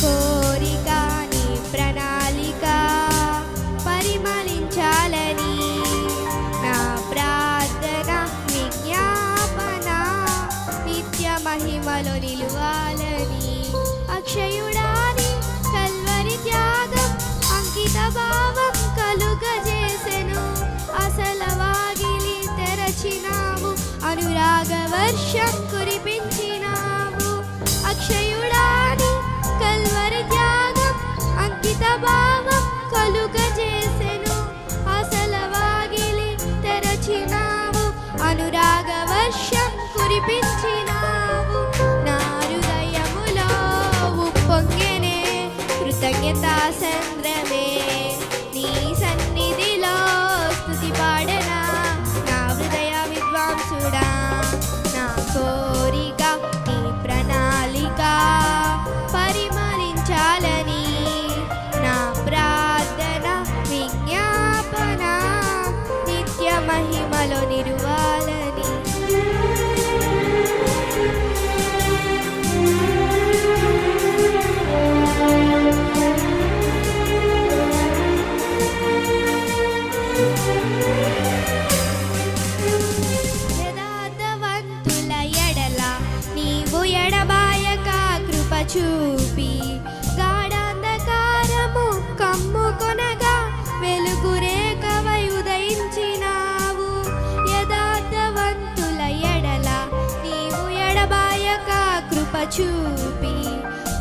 కోరిక నీ ప్రణాళిక పరిమళించాలని నా ప్రార్థన విజ్ఞాపన నిత్య మహిమలో నిలువాలని అక్షయుడాని కల్వరి త్యాగం అంకిత భావం కలుగజేసెను అసల వాగిలి తెరచినావు అనురాగ వర్షం కురిపించినావు అక్షయుడాని అనురాగ కురిపించినావు. నా హృదయములో ఉప్పొంగెనే కృతజ్ఞతా సంద్రమే నీ సన్నిధిలో స్థుతి పాడనా నా హృదయ విద్వాంసుడా. నా కోరిక నీ ప్రణాళిక పరిమళించాలని నా ప్రార్థన విజ్ఞాపన నిత్య మహిమలో నిరు చూపి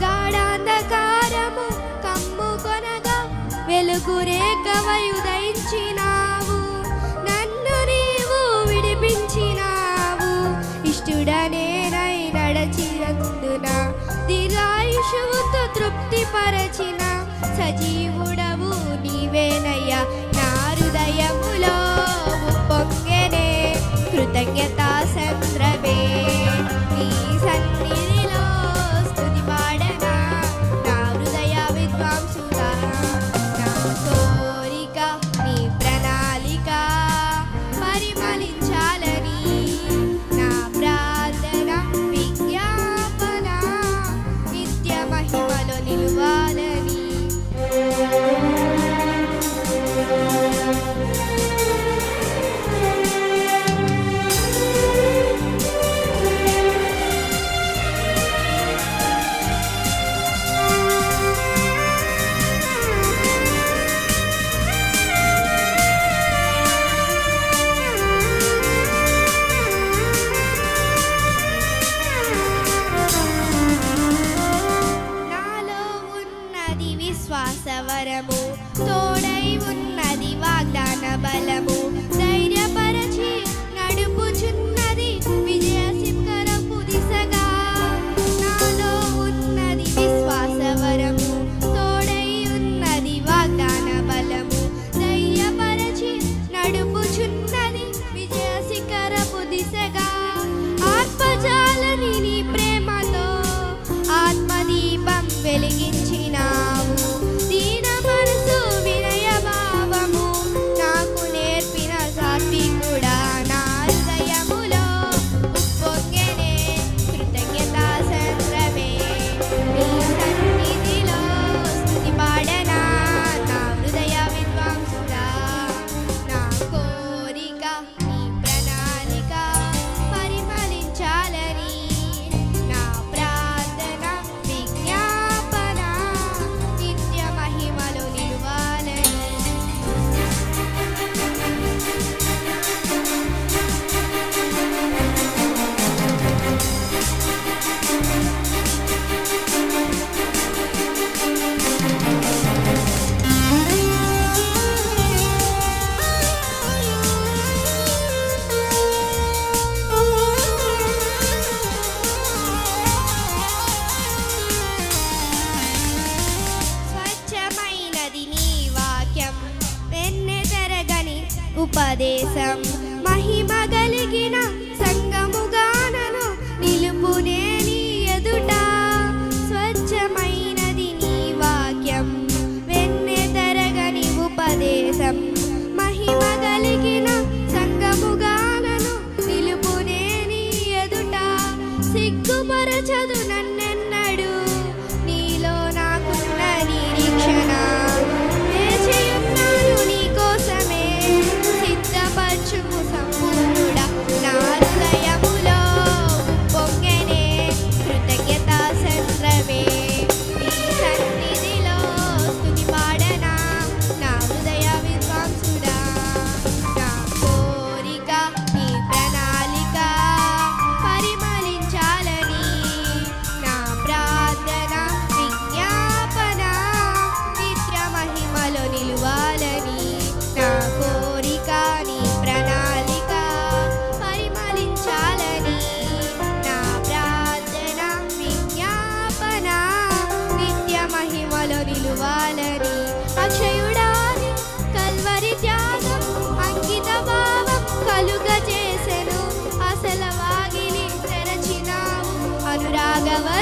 గాఢాంధకారము కమ్ముకొనగా వెలుగు రేఖవై ఉదయించినావు నన్ను నీవు విడిపించినావు. ఇష్టుడనే నై నడచినందున దీర్ఘాయుషువుతో తృప్తి పరచిన సజీవుడవు నీవేనయ్యా. నా హృదయములో ఉప్పొంగెనే కృతజ్ఞత ఉపదేశం. మహిమ కలిగిన సంగముగానను నిలుపునే నీ ఎదుట. స్వచ్ఛమైనది నీ వాక్యం. వెన్నె తరగని ఉపదేశం. మహిమ కలిగిన సంగముగానను నిలుపునే నీ ఎదుట. సిగ్గుపరచదు నన్నెన్నడు. నీలో నాకున్న నిరీక్షణ.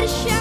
wish